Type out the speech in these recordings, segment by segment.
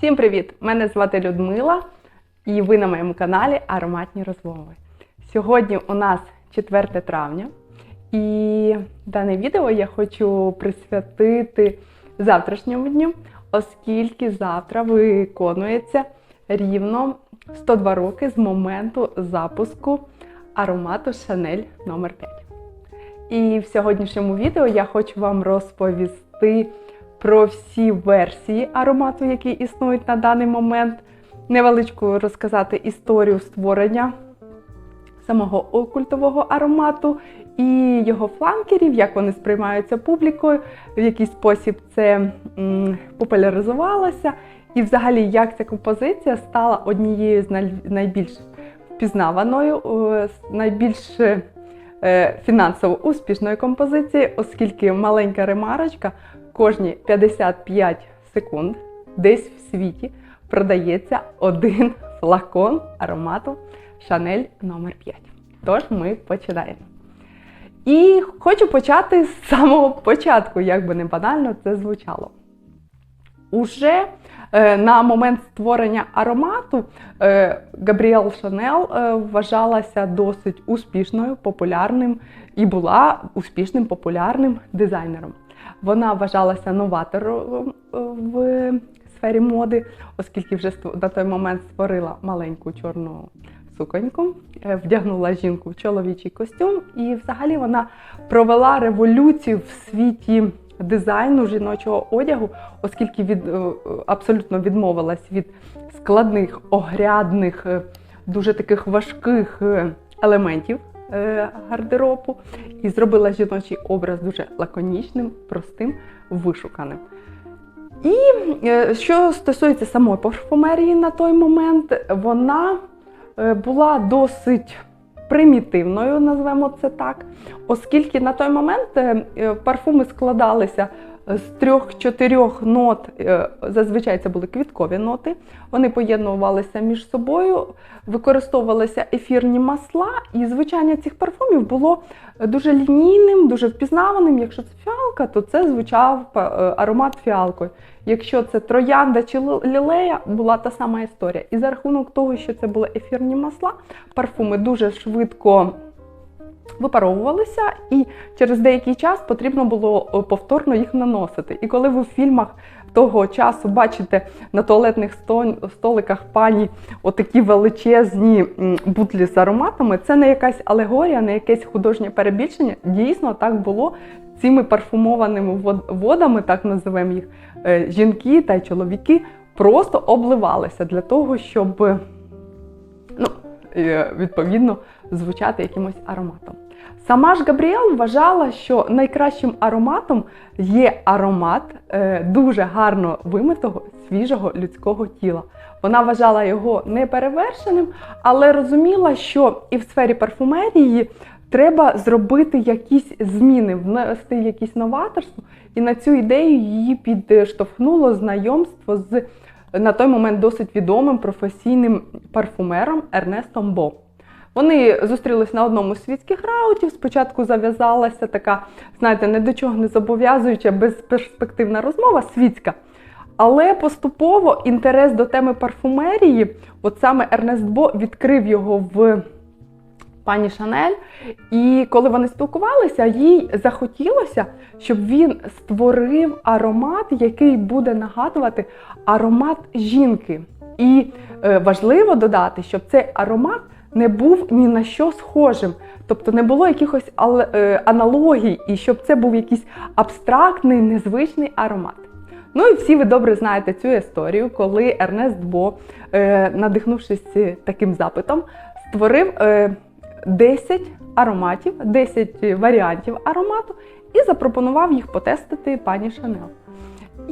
Всім привіт! Мене звати Людмила, і ви на моєму каналі Ароматні розмови. Сьогодні у нас 4 травня, і дане відео я хочу присвятити завтрашньому дню, оскільки завтра виконується рівно 102 роки з моменту запуску аромату Chanel номер 5 І в сьогоднішньому відео я хочу вам розповісти про всі версії аромату, які існують на даний момент. Невеличку розказати історію створення самого окультового аромату і його фланкерів, як вони сприймаються публікою, в який спосіб це популяризувалося, і взагалі як ця композиція стала однією з най- найбільш впізнаваною, е, найбільш е, фінансово успішною композиції, оскільки маленька ремарочка кожні 55 секунд десь в світі продається один флакон аромату Chanel номер 5 Тож ми починаємо. І хочу почати з самого початку, як би не банально це звучало. Уже е, на момент створення аромату е, Габріел Шанел е, вважалася досить успішною, популярним і була успішним популярним дизайнером. Вона вважалася новатором е, в сфері моди, оскільки вже на той момент створила маленьку чорну суконьку, е, вдягнула жінку в чоловічий костюм, і взагалі вона провела революцію в світі дизайну жіночого одягу, оскільки від, е, абсолютно відмовилась від складних, огрядних, дуже таких важких елементів гардеробу і зробила жіночий образ дуже лаконічним, простим, вишуканим. І е, що стосується самої парфумерії на той момент, вона е, була досить примітивною, назвемо це так, оскільки на той момент е, е, парфуми складалися з трьох-чотирьох нот, е, зазвичай це були квіткові ноти, вони поєднувалися між собою, використовувалися ефірні масла, і звучання цих парфумів було дуже лінійним, дуже впізнаваним. Якщо це фіалка, то це звучав е, аромат фіалкою. Якщо це троянда чи лі- лілея, була та сама історія. І за рахунок того, що це були ефірні масла, парфуми дуже швидко випаровувалися, і через деякий час потрібно було е, повторно їх наносити. І коли ви в фільмах того часу бачите на туалетних столиках пані отакі величезні бутлі з ароматами, це не якась алегорія, не якесь художнє перебільшення. Дійсно, так було цими парфумованими водами, так називаємо їх, е, жінки та чоловіки просто обливалися для того, щоб ну, е, відповідно звучати якимось ароматом. Сама ж Габріел вважала, що найкращим ароматом є аромат е, дуже гарно вимитого свіжого людського тіла. Вона вважала його неперевершеним, але розуміла, що і в сфері парфумерії треба зробити якісь зміни, внести якісь новаторство. І на цю ідею її підштовхнуло знайомство з на той момент досить відомим професійним парфумером Ернестом Бо. Вони зустрілись на одному з світських раутів. Спочатку зав'язалася така, знаєте, не до чого не зобов'язуюча, безперспективна розмова світська. Але поступово інтерес до теми парфумерії, от саме Ернест Бо відкрив його в пані Шанель. І коли вони спілкувалися, їй захотілося, щоб він створив аромат, який буде нагадувати аромат жінки. І е, важливо додати, щоб цей аромат не був ні на що схожим, тобто не було якихось е, аналогій, і щоб це був якийсь абстрактний, незвичний аромат. Ну і всі ви добре знаєте цю історію, коли Ернест Бо, е, надихнувшись таким запитом, створив е, 10 ароматів, 10 варіантів аромату і запропонував їх потестити пані Шанел.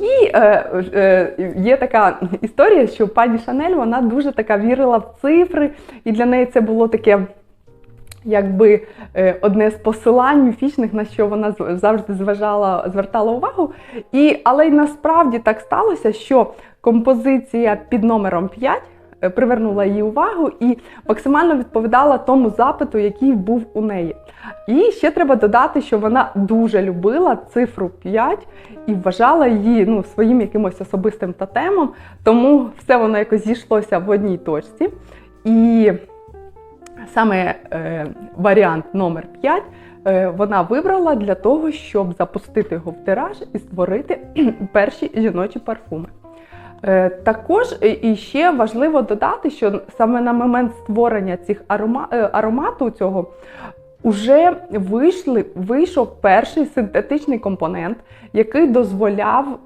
І е, е, є така історія, що пані Шанель вона дуже така вірила в цифри, і для неї це було таке. Якби е, одне з посилань міфічних, на що вона завжди зважала, звертала увагу. І, але й насправді так сталося, що композиція під номером 5 е, привернула її увагу і максимально відповідала тому запиту, який був у неї. І ще треба додати, що вона дуже любила цифру 5 і вважала її ну, своїм якимось особистим тотемом, тому все воно якось зійшлося в одній точці. І саме е, варіант номер 5 е, вона вибрала для того, щоб запустити його в тираж і створити перші жіночі парфуми. Е, також е, і ще важливо додати, що саме на момент створення цих арома, е, аромату цього Уже вийшли, вийшов перший синтетичний компонент, який дозволяв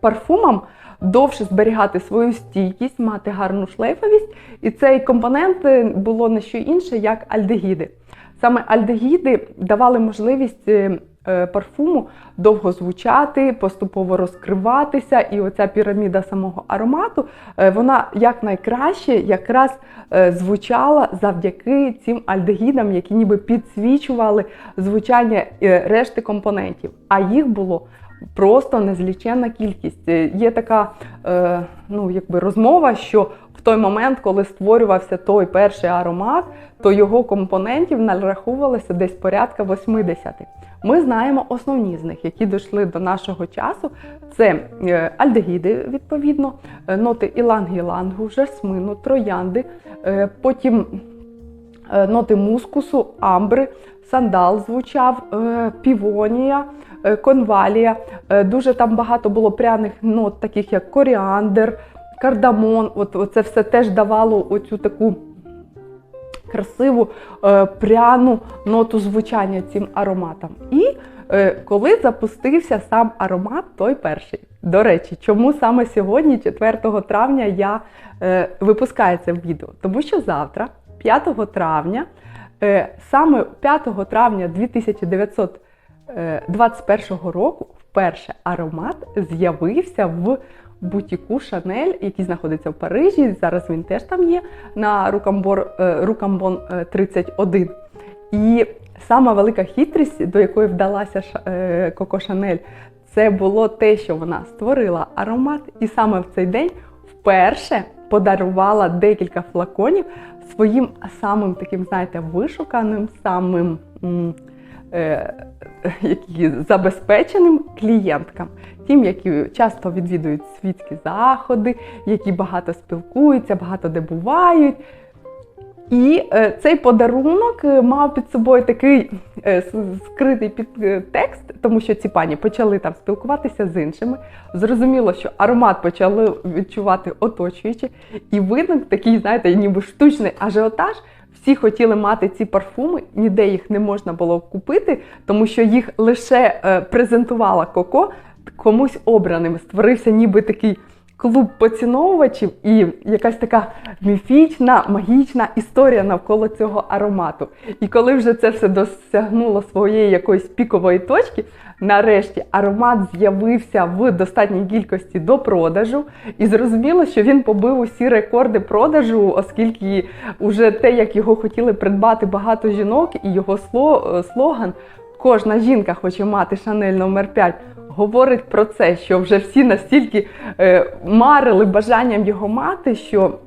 парфумам довше зберігати свою стійкість, мати гарну шлейфовість. І цей компонент було не що інше, як альдегіди. Саме альдегіди давали можливість парфуму довго звучати, поступово розкриватися, і оця піраміда самого аромату е, вона якнайкраще якраз е, звучала завдяки цим альдегідам, які ніби підсвічували звучання е, решти компонентів. А їх було просто незліченна кількість. Е, Є така е, ну, якби розмова, що той момент, коли створювався той перший аромат, то його компонентів нараховувалося десь порядка 80. Ми знаємо основні з них, які дійшли до нашого часу. Це е, альдегіди, відповідно, е, ноти іланг-ілангу, жасмину, троянди, е, потім ноти мускусу, амбри, сандал звучав, півонія, конвалія. Дуже там багато було пряних нот, таких як коріандр, кардамон. От це все теж давало оцю таку красиву е, пряну ноту звучання цим ароматам. І е, коли запустився сам аромат, той перший. До речі, чому саме сьогодні, 4 травня, я е, випускаю це відео? Тому що завтра, 5 травня, саме 5 травня 1921 року, вперше аромат з'явився в бутіку Шанель, який знаходиться в Парижі. Зараз він теж там є на Рукамбор, е, Рукамбон е, 31. І сама велика хитрість, до якої вдалася е, Коко Шанель, це було те, що вона створила аромат, і саме в цей день вперше подарувала декілька флаконів своїм самим таким, знаєте, вишуканим, самим е, які забезпеченим клієнткам, тим, які часто відвідують світські заходи, які багато спілкуються, багато де бувають. І е, цей подарунок е, мав під собою такий е, скритий підтекст, тому що ці пані почали там спілкуватися з іншими. Зрозуміло, що аромат почали відчувати оточуючи, і виник такий, знаєте, ніби штучний ажіотаж. Всі хотіли мати ці парфуми, ніде їх не можна було купити, тому що їх лише е, презентувала Коко комусь обраним. Створився ніби такий клуб поціновувачів і якась така міфічна, магічна історія навколо цього аромату. І коли вже це все досягнуло своєї якоїсь пікової точки, нарешті аромат з'явився в достатній кількості до продажу, і зрозуміло, що він побив усі рекорди продажу, оскільки уже те, як його хотіли придбати багато жінок, і його сло- слоган Кожна жінка хоче мати Шанель номер 5 говорить про це, що вже всі настільки е, марили бажанням його мати, що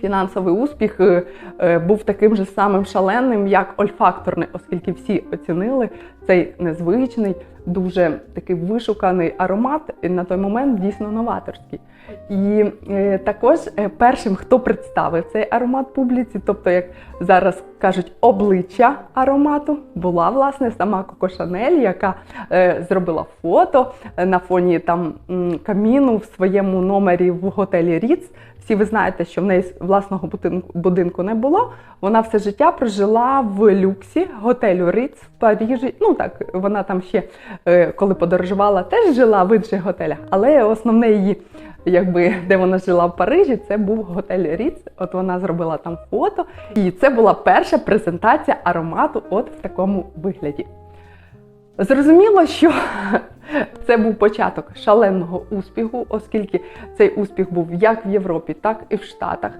фінансовий успіх е, е, був таким же самим шаленим, як ольфакторний, оскільки всі оцінили цей незвичний, дуже такий вишуканий аромат і на той момент дійсно новаторський. І е, також е, першим, хто представив цей аромат публіці, тобто, як зараз кажуть, обличчя аромату, була власне сама Коко Шанель, яка е, зробила фото на фоні там каміну в своєму номері в готелі Ріц. Всі ви знаєте, що в неї власного будинку, не було. Вона все життя прожила в люксі готелю Риц в Парижі. Ну так, вона там ще коли подорожувала, теж жила в інших готелях, але основне її, якби де вона жила в Парижі, це був готель Ріц. От вона зробила там фото, і це була перша презентація аромату, от в такому вигляді. Зрозуміло, що це був початок шаленого успіху, оскільки цей успіх був як в Європі, так і в Штатах.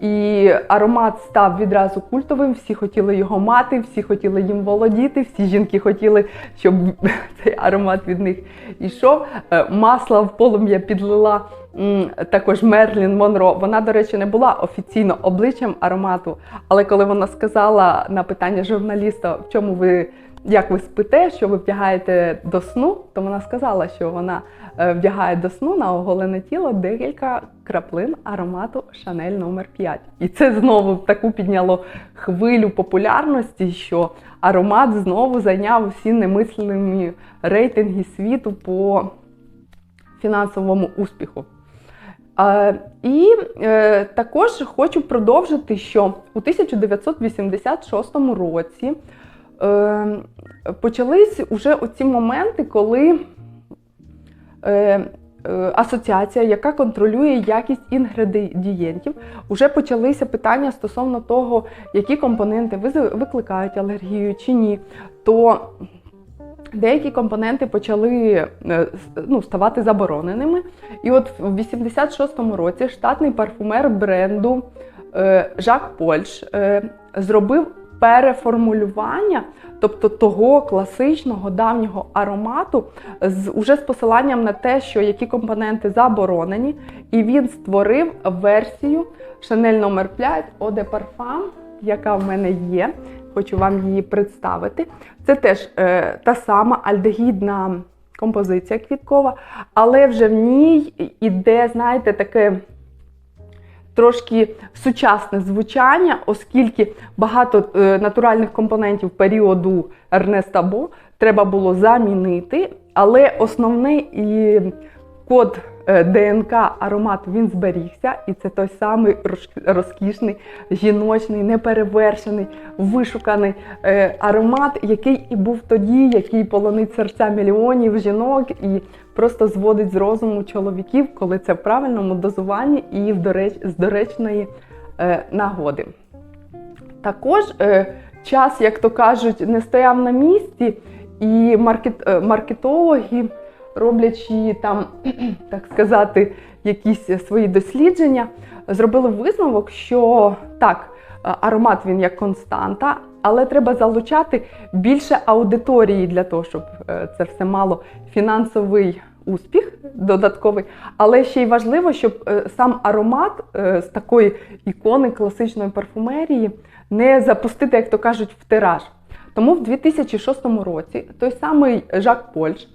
І аромат став відразу культовим. Всі хотіли його мати, всі хотіли їм володіти, всі жінки хотіли, щоб цей аромат від них йшов. Е, Масло в полум'я підлила також Мерлін Монро. Вона, до речі, не була офіційно обличчям аромату, але коли вона сказала на питання журналіста, в чому ви. Як ви спите, що ви вдягаєте до сну, то вона сказала, що вона е, вдягає до сну на оголене тіло декілька краплин аромату Шанель номер 5 І це знову таку підняло хвилю популярності, що аромат знову зайняв усі немислимі рейтинги світу по фінансовому успіху. І е, також хочу продовжити, що у 1986 році е, почались уже оці моменти, коли е, е, асоціація, яка контролює якість інгредієнтів, вже почалися питання стосовно того, які компоненти викликають алергію чи ні. То деякі компоненти почали е, ну, ставати забороненими. І от в 86-му році штатний парфумер бренду е, Жак Польш зробив переформулювання, тобто того класичного давнього аромату, з уже з посиланням на те, що які компоненти заборонені, і він створив версію Chanel номер 5 Eau de Parfum, яка в мене є. Хочу вам її представити. Це теж е, та сама альдегідна композиція квіткова, але вже в ній іде, знаєте, таке трошки сучасне звучання, оскільки багато е, натуральних компонентів періоду Ернеста Бо треба було замінити, але основний і код е, ДНК аромат він зберігся, і це той самий розкішний, жіночний, неперевершений, вишуканий е, аромат, який і був тоді, який полонить серця мільйонів жінок і просто зводить з розуму чоловіків, коли це в правильному дозуванні і в дореч- з доречної е, нагоди. Також час, як то кажуть, не стояв на місці, і маркет, маркетологи, роблячи там, так сказати, якісь свої дослідження, зробили висновок, що так, аромат він як константа, але треба залучати більше аудиторії для того, щоб е, це все мало фінансовий успіх додатковий. Але ще й важливо, щоб е, сам аромат е, з такої ікони класичної парфумерії не запустити, як то кажуть, в тираж. Тому в 2006 році той самий Жак Польш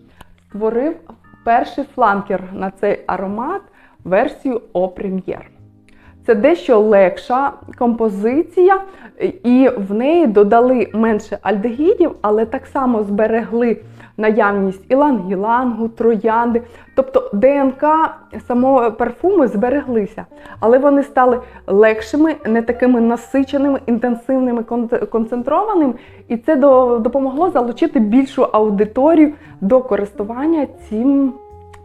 створив перший фланкер на цей аромат версію О Прем'єр. Це дещо легша композиція, і в неї додали менше альдегідів, але так само зберегли наявність ілангілангу, троянди. Тобто ДНК самого парфуму збереглися, але вони стали легшими, не такими насиченими, інтенсивними, концентрованими, і це допомогло залучити більшу аудиторію до користування цим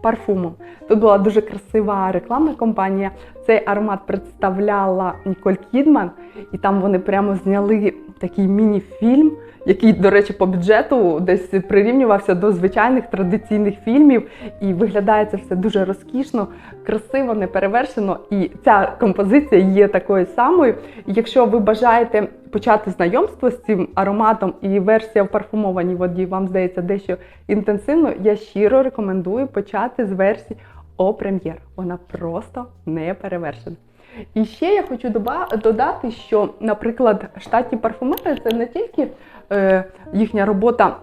парфумом. Тут була дуже красива рекламна кампанія. Цей аромат представляла Ніколь Кідман, і там вони прямо зняли такий міні-фільм, який, до речі, по бюджету десь прирівнювався до звичайних традиційних фільмів. І виглядає це все дуже розкішно, красиво, неперевершено. І ця композиція є такою самою. Якщо ви бажаєте почати знайомство з цим ароматом, і версія в парфумованій воді вам здається дещо інтенсивно, я щиро рекомендую почати з версії О Прем'єр. Вона просто не перевершена. І ще я хочу додати, що, наприклад, штатні парфумери це не тільки е, їхня робота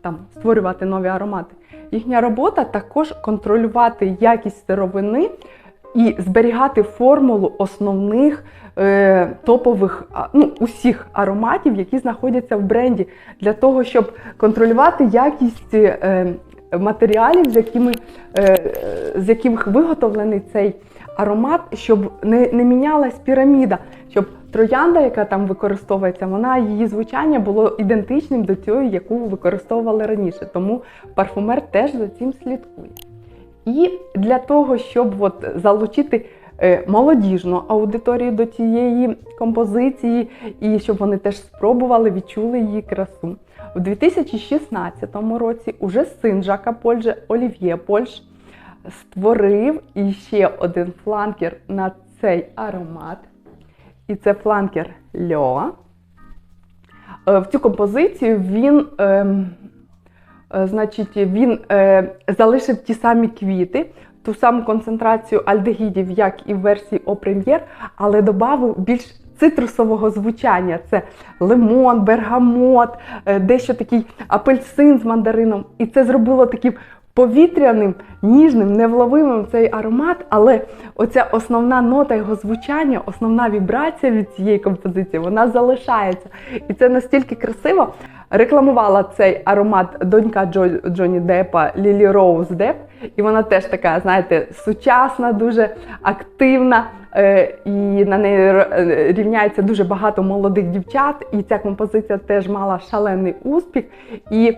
там, створювати нові аромати, їхня робота також контролювати якість сировини і зберігати формулу основних е, топових ну, усіх ароматів, які знаходяться в бренді, для того, щоб контролювати якість е, матеріалів, з якими, е, з яких виготовлений цей аромат, щоб не, не мінялась піраміда, щоб троянда, яка там використовується, вона її звучання було ідентичним до тієї, яку використовували раніше. Тому парфумер теж за цим слідкує. І для того, щоб от залучити е, молодіжну аудиторію до цієї композиції, і щоб вони теж спробували, відчули її красу. У 2016 році уже син Жака Польже Олів'є Польш створив іще один фланкер на цей аромат. І це фланкер Льоа. Е, В цю композицію він, ем, е, значить, він е, залишив ті самі квіти, ту саму концентрацію альдегідів, як і в версії О Прем'єр, але додав більш цитрусового звучання. Це лимон, бергамот, е, дещо такий апельсин з мандарином. І це зробило таким повітряним, ніжним, невловимим цей аромат, але оця основна нота його звучання, основна вібрація від цієї композиції, вона залишається. І це настільки красиво. Рекламувала цей аромат донька Джо, Джоні Деппа Лілі Роуз Деп. І вона теж така, знаєте, сучасна, дуже активна. е, І на неї е, рівняється дуже багато молодих дівчат. І ця композиція теж мала шалений успіх. І,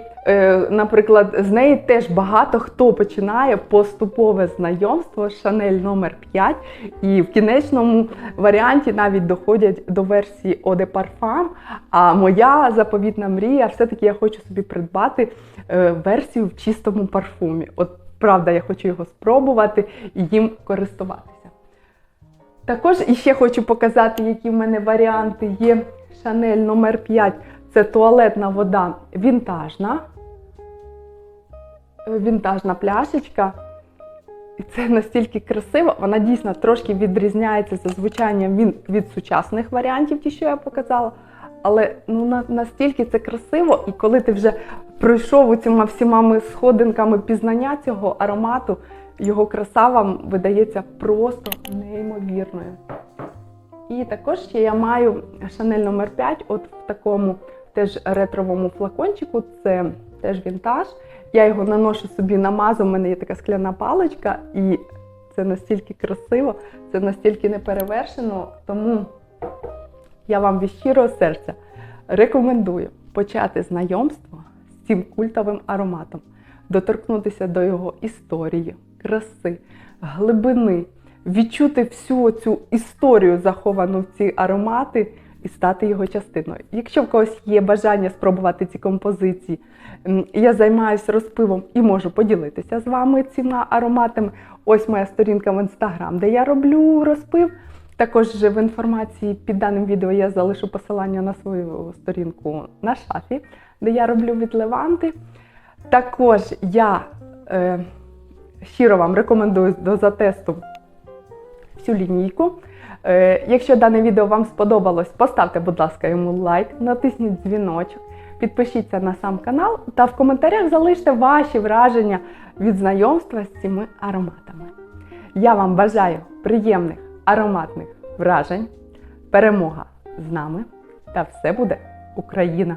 наприклад, з неї теж багато хто починає поступове знайомство Шанель номер 5 і в кінечному варіанті навіть доходять до версії Eau de Parfum. А моя заповітна мрія, все-таки я хочу собі придбати е, версію в чистому парфумі. От правда, я хочу його спробувати і їм користуватися. Також іще хочу показати, які в мене варіанти є. Шанель номер 5 це туалетна вода вінтажна. Вінтажна пляшечка. І це настільки красиво, вона дійсно трошки відрізняється за звучанням від, від сучасних варіантів, ті, що я показала. Але ну, на, настільки це красиво, і коли ти вже пройшов цими всіма сходинками пізнання цього аромату, його краса вам видається просто неймовірною. І також ще я маю Шанель номер 5 от в такому теж ретровому флакончику. Це теж вінтаж. Я його наношу собі на мазу, у мене є така скляна паличка, і це настільки красиво, це настільки неперевершено. Тому я вам від щирого серця рекомендую почати знайомство з цим культовим ароматом, доторкнутися до його історії, краси, глибини, відчути всю цю історію, заховану в ці аромати, і стати його частиною. Якщо в когось є бажання спробувати ці композиції, я займаюся розпивом і можу поділитися з вами цими ароматами. Ось моя сторінка в інстаграм, де я роблю розпив. Також в інформації під даним відео я залишу посилання на свою сторінку на шафі, де я роблю від Леванти. Також я е, щиро вам рекомендую до затесту всю лінійку. Е, якщо дане відео вам сподобалось, поставте, будь ласка, йому лайк, натисніть дзвіночок, підпишіться на сам канал та в коментарях залиште ваші враження від знайомства з цими ароматами. Я вам бажаю приємних ароматних вражень, перемога з нами та все буде Україна!